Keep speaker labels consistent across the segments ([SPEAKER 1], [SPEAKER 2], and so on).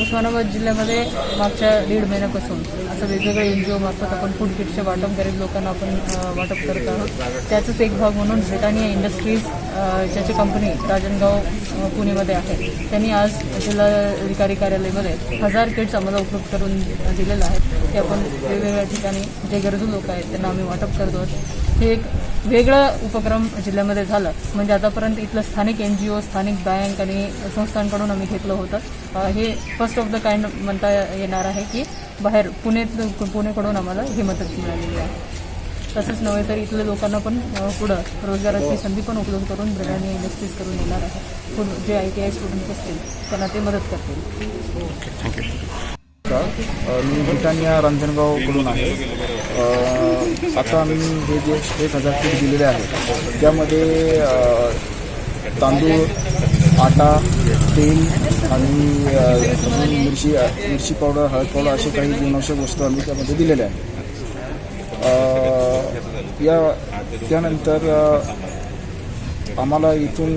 [SPEAKER 1] उस्मानाबाद जिल्ह्यामध्ये मागच्या दीड महिन्यापासून असं वेगवेगळ्या एन जी ओ आपण फूड किटचे वाटप गरीब लोकांना आपण वाटप करत आहोत. त्याचाच एक भाग म्हणून ब्रिटानिया इंडस्ट्रीज ज्याची कंपनी राजनगाव पुणेमध्ये आहे त्यांनी आज जिल्हाधिकारी कार्यालयामध्ये हजार किट्स आम्हाला उपलब्ध करून दिलेलं आहे ते आपण वेगवेगळ्या ठिकाणी जे गरजू लोक आहेत त्यांना आम्ही वाटप करतो हे एक वेगळा उपक्रम जिल्ह्यामध्ये झालं. म्हणजे आतापर्यंत इथलं स्थानिक एन जी ओ स्थानिक बँक आणि संस्थांकडून आम्ही घेतलं होतं. हे फर्स्ट ऑफ द काइंड म्हणता येणार आहे की बाहेर पुणे पुणेकडून आम्हाला ही मदत मिळालेली आहे. तसंच नव्हे तर इथल्या लोकांना पण पुढं रोजगाराची संधी पण उपलब्ध करून ब्रिटानिया इंडस्ट्रीज करून देणार आहे. जे आय टी आय स्टुडंट असतील त्यांना ते मदत करतील.
[SPEAKER 2] नमस्कार अ, मी ब्रिटानिया रांजणगावकडून आहे. आता मी हे जे एक हजार किट दिलेले आहे त्यामध्ये तांदूळ आटा तेल आणि मिरची मिरची पावडर हळद पावडर असे काही जीवनावश्यक वस्तू आम्ही त्यामध्ये दिलेल्या आहेत. या त्यानंतर आम्हाला इथून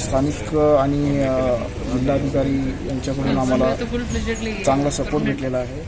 [SPEAKER 2] स्थानिक आणि जिल्हाधिकारी यांच्याकडून आम्हाला चांगला सपोर्ट भेटलेला आहे.